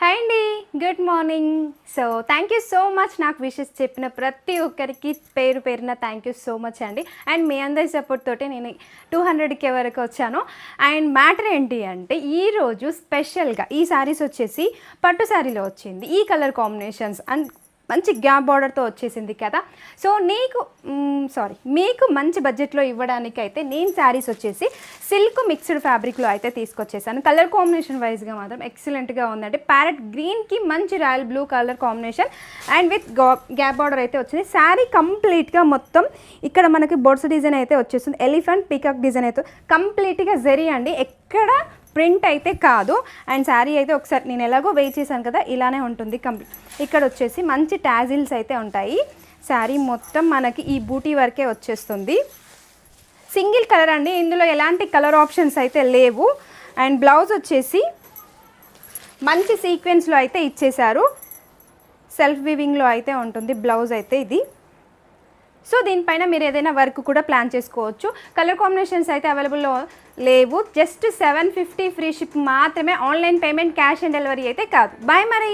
Hi అండి good morning so thank you so much నాకు wishes చెప్పిన ప్రతి ఒక్కరికి పేరు పేరున థ్యాంక్ యూ సో మచ్ అండి అండ్ మీ అందరి సపోర్ట్ తోటి నేను టూ హండ్రెడ్కే వరకు వచ్చాను. అండ్ మ్యాటర్ ఏంటి అంటే ఈరోజు స్పెషల్గా ఈ శారీస్ వచ్చేసి పట్టు శారీలో వచ్చింది. ఈ కలర్ కాంబినేషన్స్ అండ్ మంచి గ్యాప్ బార్డర్తో వచ్చేసింది కదా. సో నీకు సారీ మీకు మంచి బడ్జెట్లో ఇవ్వడానికి అయితే నేను శారీస్ వచ్చేసి సిల్క్ మిక్స్డ్ ఫ్యాబ్రిక్లో అయితే తీసుకొచ్చేసాను. కలర్ కాంబినేషన్ వైజ్గా మాత్రం ఎక్సలెంట్గా ఉందండి. ప్యారెట్ గ్రీన్కి మంచి royal blue colour combination and with gap border అయితే వచ్చింది. శారీ కంప్లీట్గా మొత్తం ఇక్కడ మనకి బొడ్స్ డిజైన్ అయితే వచ్చేస్తుంది. ఎలిఫెంట్ పికప్ డిజైన్ అయితే కంప్లీట్గా జరి అండి. ఎక్కడ ప్రింట్ అయితే కాదు. అండ్ శారీ అయితే ఒకసారి నేను ఎలాగో వెయిట్ చేశాను కదా ఇలానే ఉంటుంది కంప్లీట్ ఇక్కడ వచ్చేసి మంచి టాజిల్స్ అయితే ఉంటాయి. శారీ మొత్తం మనకి ఈ బూటీ వరకే వచ్చేస్తుంది. సింగిల్ కలర్ అండి. ఇందులో ఎలాంటి కలర్ ఆప్షన్స్ అయితే లేవు. అండ్ బ్లౌజ్ వచ్చేసి మంచి సీక్వెన్స్లో అయితే ఇచ్చేశారు. సెల్ఫ్ వివింగ్లో అయితే ఉంటుంది. బ్లౌజ్ అయితే ఇది. సో దీనిపైన మీరు ఏదైనా వర్క్ కూడా ప్లాన్ చేసుకోవచ్చు. కలర్ కాంబినేషన్స్ అయితే అవైలబుల్లో లేవు. Just seven fifty free ship మాత్రమే online payment cash on delivery అయితే కాదు. బాయ్ మరి